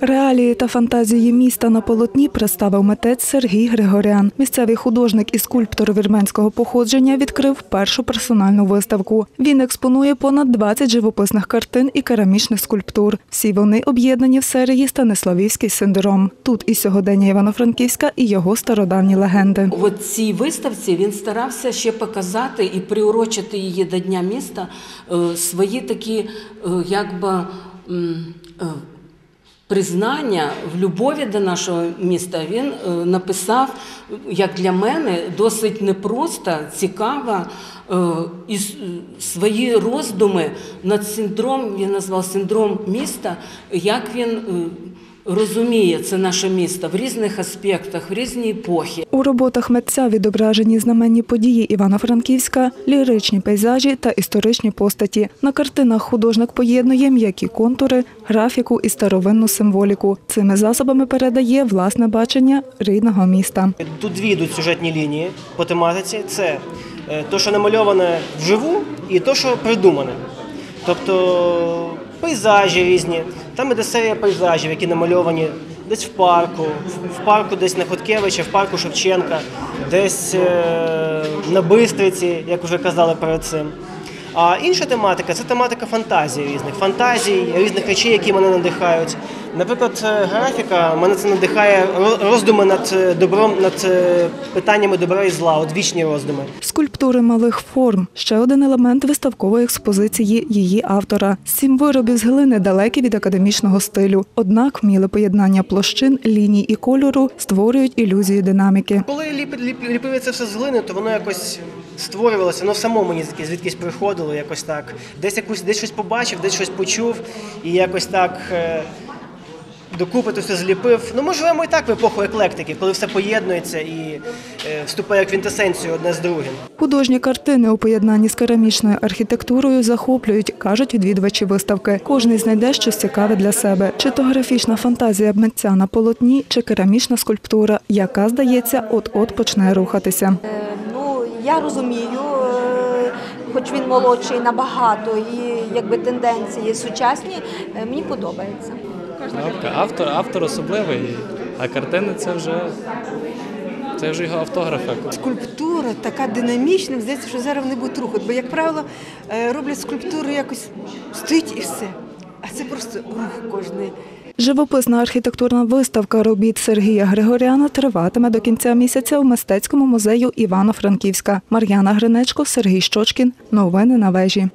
Реалії та фантазії міста на полотні представив митець Сергій Григорян. Місцевий художник і скульптор вірменського походження відкрив першу персональну виставку. Він експонує понад 20 живописних картин і керамічних скульптур. Всі вони об'єднані в серії Станиславівський синдром. Тут і сьогодення Івано-Франківська, і його стародавні легенди. В цій виставці він старався ще показати і приурочити її до Дня міста е, свої такі, е, якби. Признання в любові до нашого міста. Він е, написав, як для мене, досить непросто, цікаво, е, і свої роздуми над синдром, він назвав синдром міста, як він е, розуміє це наше місто в різних аспектах, в різні епохи. У роботах митця відображені знаменні події Івано-Франківська, ліричні пейзажі та історичні постаті. На картинах художник поєднує м'які контури, графіку і старовинну символіку. Цими засобами передає власне бачення рідного міста. Тут дві йдуть сюжетні лінії по тематиці. Це е, то, що намальоване вживу, і то, що придумане. Тобто пейзажі різні. Там іде серія пейзажів, які намальовані десь в парку, в- парку десь на Хоткевича, в парку Шевченка, десь е, на Бистриці, як вже казали перед цим. А інша тематика це тематика фантазії різних, фантазій, різних речей, які мене надихають. Наприклад, е, графіка мене це надихає ро- роздуми над е, добром, над е, питаннями добра і зла, от вічні роздуми. Скульптури малих форм ще один елемент виставкової експозиції її автора. Сім виробів з глини далекі від академічного стилю. Однак вміле поєднання площин, ліній і кольору створюють ілюзію динаміки. Коли ліп, ліп, ліпили це все з глини, то воно якось створювалося, воно само мені звідкись, приходило, якось так. Десь якусь, десь щось побачив, десь щось почув, і якось так докупи то все зліпив. Ну, ми живемо і так в епоху еклектики, коли все поєднується і е, вступає квінтесенцію одне з другим. Художні картини у поєднанні з керамічною архітектурою захоплюють, кажуть відвідувачі виставки. Кожний знайде щось цікаве для себе. Чи то графічна фантазія митця на полотні, чи керамічна скульптура, яка здається, от-от почне рухатися. Е, Ну, я розумію, е, хоч він молодший набагато, і якби тенденції сучасні, е, мені подобається. Автор, автор, автор особливий, а картини це вже, це вже його автограф. якось. Скульптура така динамічна, здається, що зараз вони будуть рухати. Бо, як правило, е, роблять скульптуру якось стоїть і все. А це просто рух кожний. Живописна архітектурна виставка робіт Сергія Григоряна триватиме до кінця місяця у мистецькому музею Івано-Франківська. Мар'яна Гринечко, Сергій Щочкін. Новини на вежі.